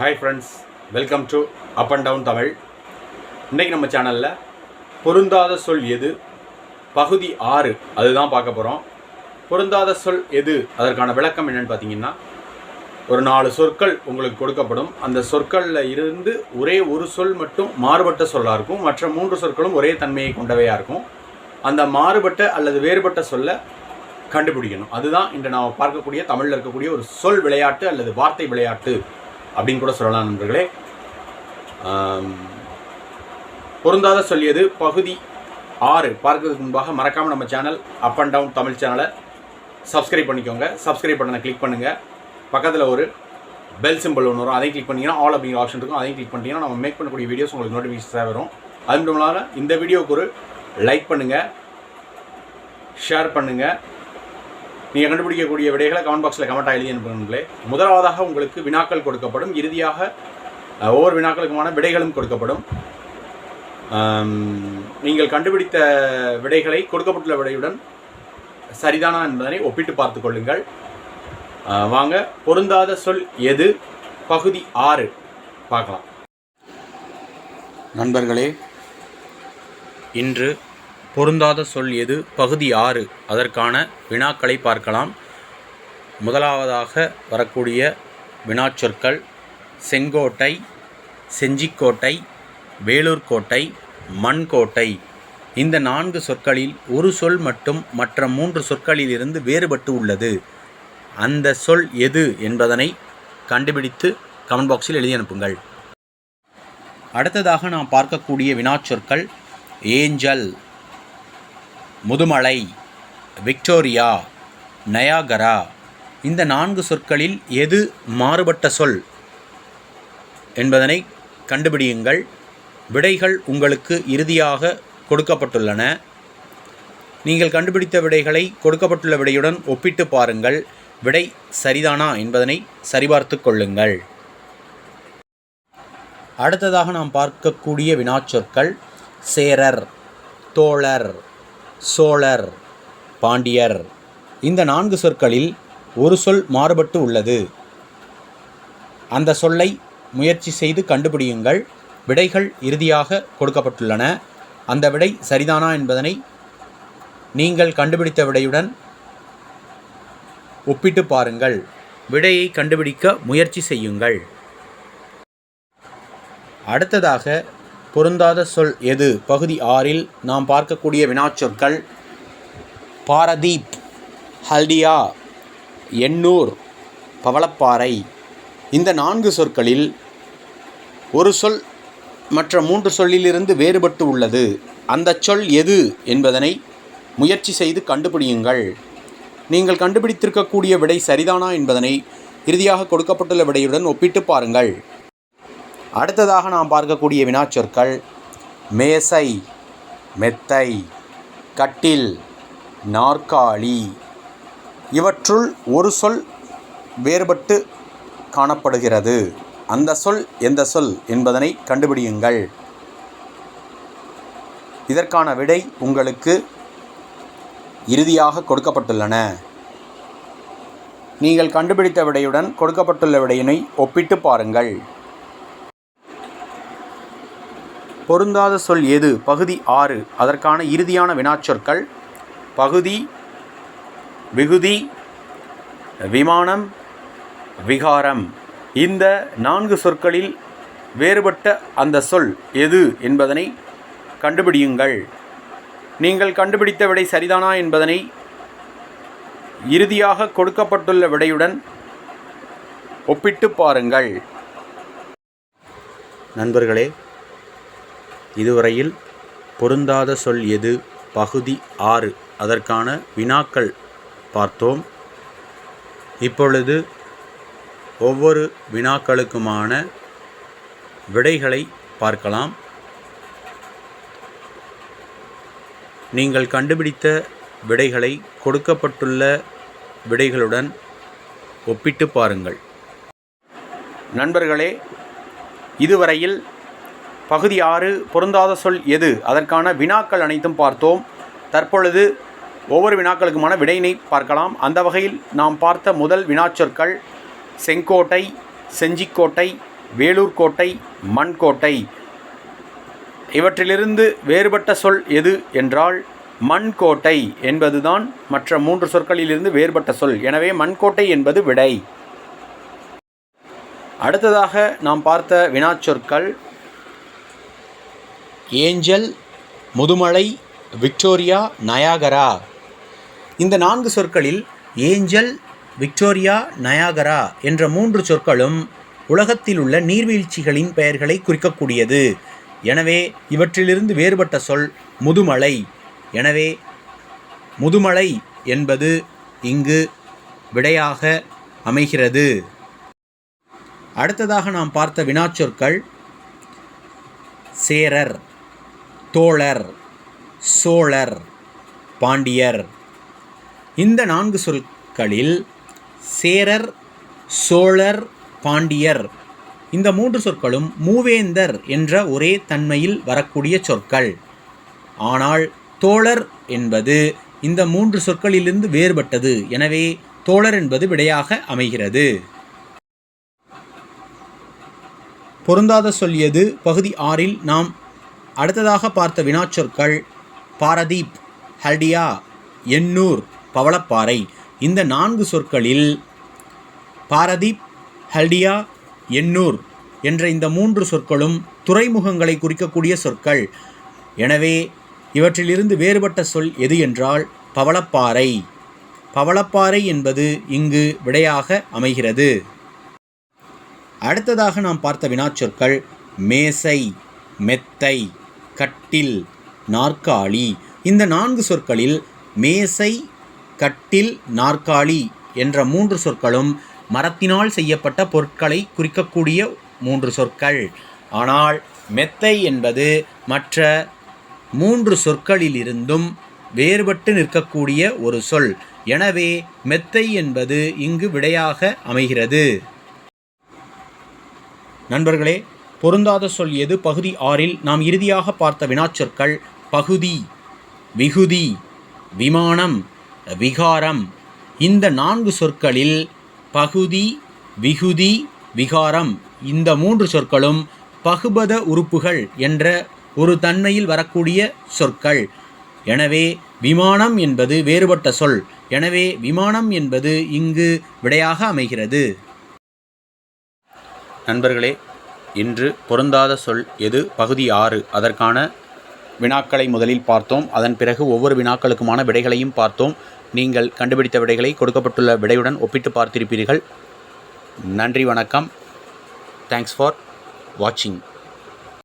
Hi friends welcome to up and down Tamil இன்றைக்கி நம்ம சேனலில் பொருந்தாத சொல் எது? பகுதி ஆறு அதுதான் பார்க்க போகிறோம் பொருந்தாத சொல் எது? அதற்கான விளக்கம் என்னன்னு பார்த்தீங்கன்னா ஒரு நாலு சொற்கள் உங்களுக்கு கொடுக்கப்படும். அந்த சொற்களில் இருந்து ஒரே ஒரு சொல் மட்டும் மாறுபட்ட சொல்லாக இருக்கும். மற்ற மூன்று சொற்களும் ஒரே தன்மையை கொண்டவையாக இருக்கும். அந்த மாறுபட்ட அல்லது வேறுபட்ட சொல்லை கண்டுபிடிக்கணும். அதுதான் இன்று நாம் பார்க்கக்கூடிய தமிழில் இருக்கக்கூடிய ஒரு சொல் விளையாட்டு அல்லது வார்த்தை விளையாட்டு. அப்படின்னு கூட சொல்லலாம் நண்பர்களே. பொருந்தாத சொல்லியது பகுதி ஆறு. பார்க்கறதுக்கு முன்பாக மறக்காமல் நம்ம channel up and down Tamil சேனலை சப்ஸ்கிரைப் பண்ணிக்கோங்க. சப்ஸ்கிரைப் பட்டனை கிளிக் பண்ணுங்கள் பக்கத்தில் ஒரு பெல் சிம்பிள் ஒன்று வரும். அதையும் கிளிக் பண்ணிங்கன்னா ஆல் அப்படிங்கிற ஆப்ஷன் இருக்கும். அதையும் கிளிக் பண்ணிட்டீங்கன்னா நம்ம மேக் பண்ணக்கூடிய வீடியோஸ் உங்களுக்கு நோட்டிஃபிகேஷன் வரும். அது மட்டும் இல்லாமல் இந்த வீடியோவுக்கு ஒரு லைக் பண்ணுங்கள் ஷேர் பண்ணுங்கள் நீங்கள் கண்டுபிடிக்கக்கூடிய விடைகளை கமெண்ட் பாக்ஸில் கமெண்ட் எழுதி அனுப்புங்களே முதலாவதாக உங்களுக்கு வினாக்கள் கொடுக்கப்படும். இறுதியாக ஒவ்வொரு வினாக்களுக்குமான விடைகளும் கொடுக்கப்படும். நீங்கள் கண்டுபிடித்த விடைகளை கொடுக்கப்பட்டுள்ள விடையுடன் சரிதானா என்பதனை ஒப்பிட்டு பார்த்து கொள்ளுங்கள். வாங்க பொருந்தாத சொல் எது? பகுதி ஆறு. பார்க்கலாம். நண்பர்களே இன்று பொருந்தாத சொல் எது? பகுதி ஆறு. அதற்கான வினாக்களை பார்க்கலாம். முதலாவதாக வரக்கூடிய வினாச்சொற்கள் செங்கோட்டை செஞ்சிக்கோட்டை வேலூர் கோட்டை மண்கோட்டை இந்த நான்கு சொற்களில் ஒரு சொல் மட்டும் மற்ற மூன்று சொற்களிலிருந்து வேறுபட்டு உள்ளது. அந்த சொல் எது என்பதனை கண்டுபிடித்து கமெண்ட் பாக்ஸில் எழுதி அனுப்புங்கள். அடுத்ததாக நாம் பார்க்கக்கூடிய வினாச்சொற்கள் ஏஞ்சல். முதுமலை விக்டோரியா நயாகரா இந்த நான்கு சொற்களில் எது மாறுபட்ட சொல்? என்பதனை கண்டுபிடியுங்கள். விடைகள் உங்களுக்கு இறுதியாக கொடுக்கப்பட்டுள்ளன. நீங்கள் கண்டுபிடித்த விடைகளை கொடுக்கப்பட்டுள்ள விடையுடன் ஒப்பிட்டு பாருங்கள். விடை சரிதானா என்பதனை சரிபார்த்து கொள்ளுங்கள். அடுத்ததாக நாம் பார்க்கக்கூடிய வினாச்சொற்கள் சேரர் தோழர் சோழர் பாண்டியர். இந்த நான்கு சொற்களில் ஒரு சொல் மாறுபட்டு உள்ளது. அந்த சொல்லை முயற்சி செய்து கண்டுபிடியுங்கள். விடைகள் இறுதியாக கொடுக்கப்பட்டுள்ளன. அந்த விடை சரிதானா என்பதனை நீங்கள் கண்டுபிடித்த விடையுடன் ஒப்பிட்டு பாருங்கள். விடையை கண்டுபிடிக்க முயற்சி செய்யுங்கள். அடுத்ததாக பொருந்தாத சொல் எது? பகுதி ஆறில் நாம் பார்க்கக்கூடிய வினாச்சொற்கள் பாரதீப் ஹல்டியா எண்ணூர் பவளப்பாறை. இந்த நான்கு சொற்களில் ஒரு சொல் மற்ற மூன்று சொல்லிலிருந்து வேறுபட்டு உள்ளது. அந்த சொல் எது என்பதனை முயற்சி செய்து கண்டுபிடியுங்கள். நீங்கள் கண்டுபிடித்திருக்கக்கூடிய விடை சரிதானா என்பதனை இறுதியாக கொடுக்கப்பட்டுள்ள விடையுடன் ஒப்பிட்டு பாருங்கள். அடுத்ததாக நாம் பார்க்கக்கூடிய வினாச்சொற்கள் மேசை மெத்தை கட்டில் நாற்காலி இவற்றுள் ஒரு சொல் வேறுபட்டு காணப்படுகிறது. அந்த சொல் எந்த சொல் என்பதனை கண்டுபிடியுங்கள். இதற்கான விடை உங்களுக்கு இறுதியாக கொடுக்கப்பட்டுள்ளன. நீங்கள் கண்டுபிடித்த விடையுடன் கொடுக்கப்பட்டுள்ள விடையினை ஒப்பிட்டு பாருங்கள். பொருந்தாத சொல் எது? பகுதி ஆறு. அதற்கான இறுதியான வினாச்சொற்கள் பகுதி விகுதி விமானம் விகாரம். இந்த நான்கு சொற்களில் வேறுபட்ட அந்த சொல் எது என்பதனை கண்டுபிடியுங்கள். நீங்கள் கண்டுபிடித்த விடை சரிதானா என்பதனை இறுதியாக கொடுக்கப்பட்டுள்ள விடையுடன் ஒப்பிட்டு பாருங்கள். நண்பர்களே இதுவரையில் பொருந்தாத சொல் எது? பகுதி ஆறு. அதற்கான வினாக்கள் பார்த்தோம். இப்பொழுது ஒவ்வொரு வினாக்களுக்குமான விடைகளை பார்க்கலாம். நீங்கள் கண்டுபிடித்த விடைகளை கொடுக்கப்பட்டுள்ள விடைகளுடன் ஒப்பிட்டு பாருங்கள். நண்பர்களே இதுவரையில் பகுதி ஆறு பொருந்தாத சொல் எது? அதற்கான வினாக்கள் அனைத்தும் பார்த்தோம். தற்பொழுது ஒவ்வொரு வினாக்களுக்குமான விடையினை பார்க்கலாம். அந்த வகையில் நாம் பார்த்த முதல் வினாச்சொற்கள் செங்கோட்டை செஞ்சிக்கோட்டை வேலூர் கோட்டை மண்கோட்டை இவற்றிலிருந்து வேறுபட்ட சொல் எது என்றால் மண்கோட்டை என்பதுதான் மற்ற மூன்று சொற்களிலிருந்து வேறுபட்ட சொல். எனவே மண்கோட்டை என்பது விடை. அடுத்ததாக நாம் பார்த்த வினாச்சொற்கள் ஏஞ்சல் முதுமலை விக்டோரியா நயாகரா. இந்த நான்கு சொற்களில் ஏஞ்சல் விக்டோரியா நயாகரா என்ற மூன்று சொற்களும் உலகத்தில் உள்ள நீர்வீழ்ச்சிகளின் பெயர்களை குறிக்கக்கூடியது. எனவே இவற்றிலிருந்து வேறுபட்ட சொல் முதுமலை. எனவே முதுமலை என்பது இங்கு விடையாக அமைகிறது. அடுத்ததாக நாம் பார்த்த வினாச்சொற்கள் சேரர். தோழர் சோழர் பாண்டியர். இந்த நான்கு சொற்களில் சேரர் சோழர் பாண்டியர். இந்த மூன்று சொற்களும் மூவேந்தர் என்ற ஒரே தன்மையில் வரக்கூடிய சொற்கள். ஆனால் தோழர் என்பது இந்த மூன்று சொற்களிலிருந்து வேறுபட்டது. எனவே தோழர் என்பது விடையாக அமைகிறது. பொருந்தாத சொல்லியது பகுதி ஆறில் நாம் அடுத்ததாக பார்த்த வினாச்சொற்கள் பாரதீப் ஹல்டியா எண்ணூர் பவளப்பாறை. இந்த நான்கு சொற்களில் பாரதீப் ஹல்டியா எண்ணூர் என்ற இந்த மூன்று சொற்களும் துறைமுகங்களை குறிக்கக்கூடிய சொற்கள். எனவே இவற்றிலிருந்து வேறுபட்ட சொல் எது என்றால் பவளப்பாறை. பவளப்பாறை என்பது இங்கு விடையாக அமைகிறது. அடுத்ததாக நாம் பார்த்த வினாச்சொற்கள் மேசை மெத்தை. கட்டில் நாற்காலி. இந்த நான்கு சொற்களில் மேசை கட்டில் நாற்காலி என்ற மூன்று சொற்களும் மரத்தினால் செய்யப்பட்ட பொருட்களை குறிக்கக்கூடிய மூன்று சொற்கள். ஆனால் மெத்தை என்பது மற்ற மூன்று சொற்களிலிருந்தும் வேறுபட்டு நிற்கக்கூடிய ஒரு சொல். எனவே மெத்தை என்பது இங்கு விடையாக அமைகிறது. நண்பர்களே பொருந்தாத சொல் எது? பகுதி ஆறில் நாம் இறுதியாக பார்த்த வினாச்சொற்கள் பகுதி விகுதி விமானம் விகாரம். இந்த நான்கு சொற்களில் பகுதி விகுதி விகாரம். இந்த மூன்று சொற்களும் பகுபத உறுப்புகள் என்ற ஒரு தன்மையில் வரக்கூடிய சொற்கள். எனவே விமானம் என்பது வேறுபட்ட சொல். எனவே விமானம் என்பது இங்கு விடையாக அமைகிறது. நண்பர்களே இன்று பொருந்தாத சொல் எது? பகுதி ஆறு. அதற்கான வினாக்களை முதலில் பார்த்தோம். அதன் பிறகு ஒவ்வொரு வினாக்களுக்குமான விடைகளையும் பார்த்தோம். நீங்கள் கண்டுபிடித்த விடைகளை கொடுக்கப்பட்டுள்ள விடையுடன் ஒப்பிட்டு பார்த்திருப்பீர்கள். நன்றி வணக்கம். தேங்க்ஸ் ஃபார் வாட்சிங்